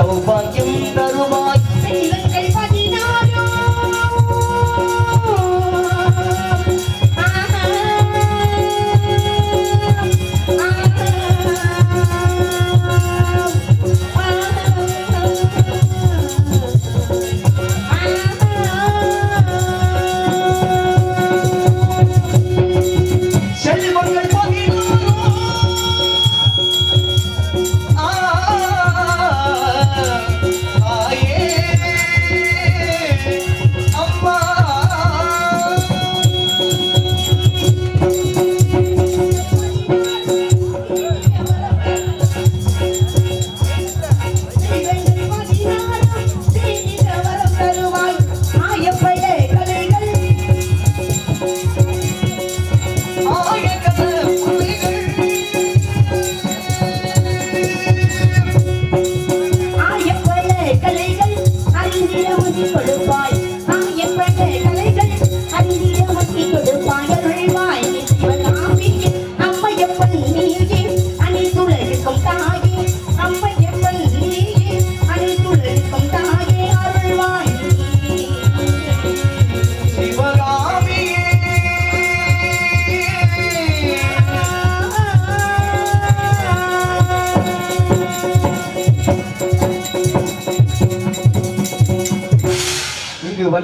வணங்க சௌபாகியம்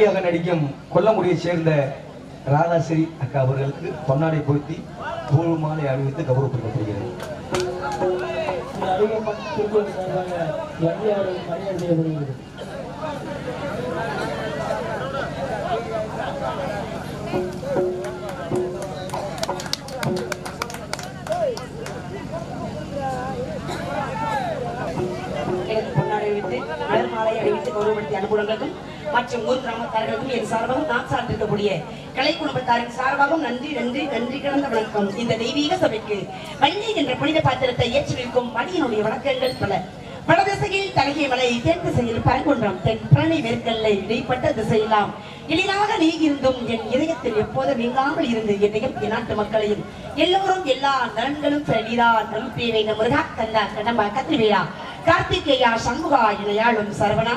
நடிகையாக நடிக்கும் கொல்லமுடியை சேர்ந்த ராதாஸ்ரீ அக்கா அவர்களுக்கு பொன்னாடை பொருத்தி பூ மாலை அணிவித்து கௌரவப்படுத்தப்படுகிறது. பொன்னாடை அணிவித்து மாலை அணிவித்து கௌரவப்படுத்திய அனுகூலங்களுக்கும் மற்றும் ஊர் கிராமத்தார்களுக்கும் என் சார்பாகவும் நான் சார்ந்திருக்கக்கூடிய கலை குடும்பத்தாரின் சார்பாகவும் நன்றி நன்றி நன்றி கலந்த வணக்கம். இந்த தெய்வீக சபைக்கு வள்ளி என்ற புனித பாத்திரத்தை ஏற்றி வைக்கும் மணியினுடைய வணக்கங்கள் பல. வடதிசையில் தலகை மலை தென் திசையில் பரங்குன்றம் தென் பழனி மேற்கல்லை இடைப்பட்ட திசையெல்லாம் எளிதாக நீ இருந்தும் என் இதயத்தில் எப்போதும் நீங்காமல் இருந்து என்னையும் என் நாட்டு மக்களையும் எல்லோரும் எல்லா நலன்களும் பெற நீதான் நம்பிக்கை வேண்டும் முருகா கந்தா கடம்பா கார்த்திகேயா சண்முகா இணையாளும் சரவணா.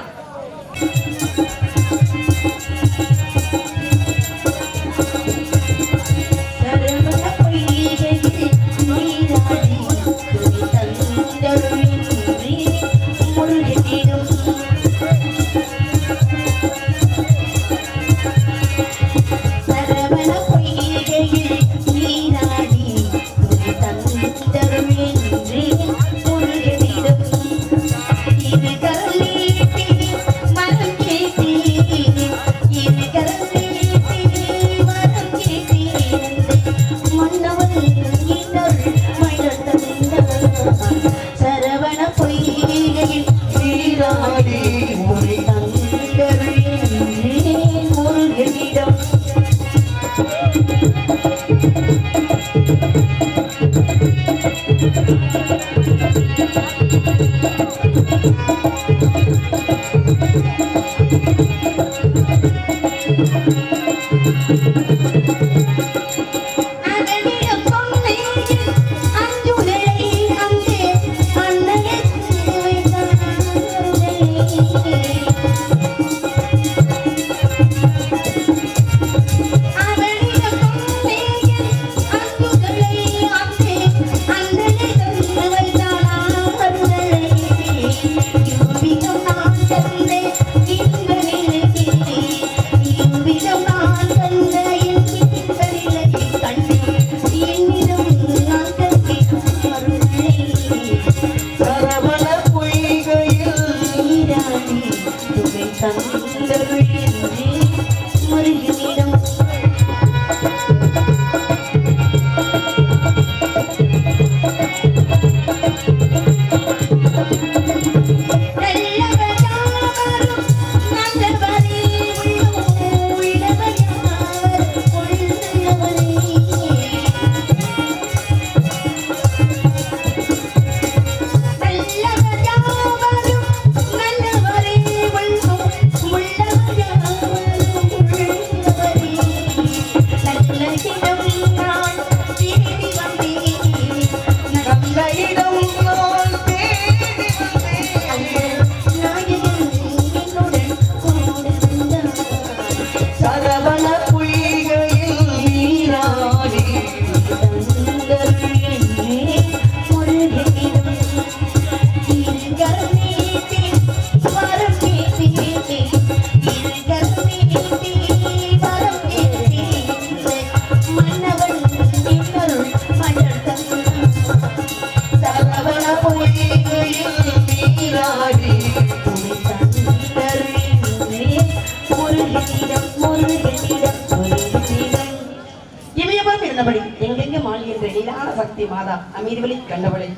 சக்தி மாதா அமீர்வழி கண்டவளை.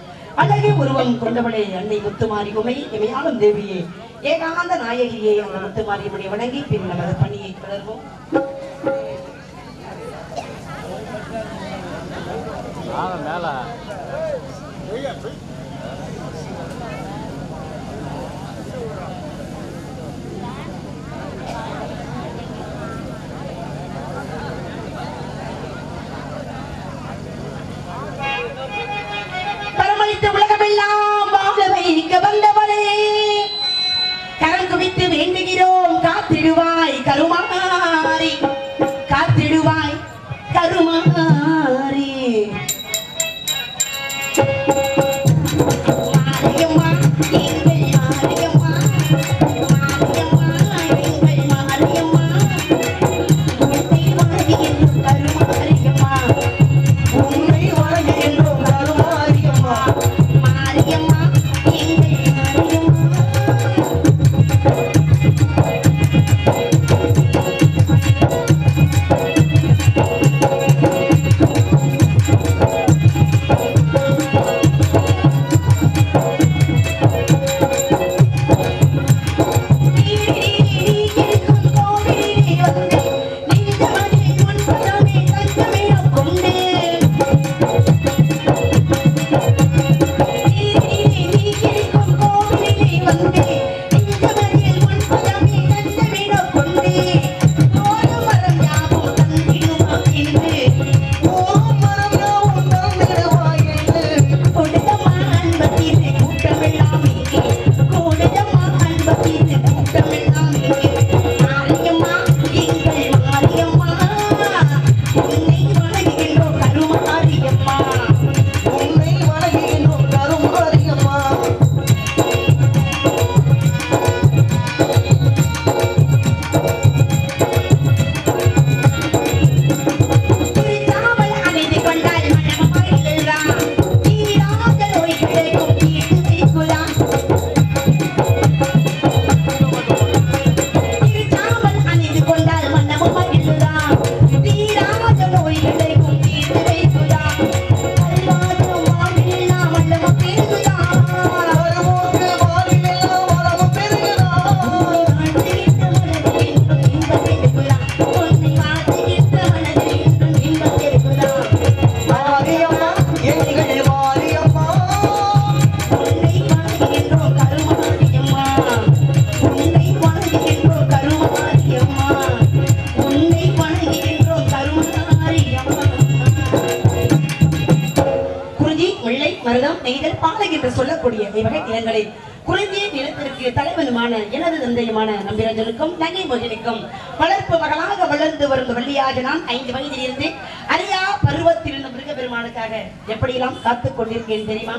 அழகே உருவம் கொண்டவளே அன்னை முத்துமாரி உமை இமையாளும் தேவியே. ஏகாந்த நாயகியே அந்த முத்துமாரியம்மனை வணங்கி பின் நமது பணியை தொடர்வோம். மேல வேண்டுகிறோம். காத்திடுவாய் கருமாரி. காத்திடுவாய் முல்லை நெய்தல் பாலை என்று சொல்லக்கூடிய இவ்வகை நிலங்களை குறிஞ்சி நிலத்திற்கு தலைவனுமான எனது தந்தையுமான நம்பிராஜனுக்கும் நங்கை மோஜனுக்கும் வளர்ப்பு மகளாக வளர்ந்து வரும் வள்ளியாக நான் ஐந்து வயதில் இருந்து அரியா பருவத்தில் இருந்த மிருக பெருமானுக்காக எப்படியெல்லாம் காத்துக் கொண்டிருக்கேன் தெரியுமா?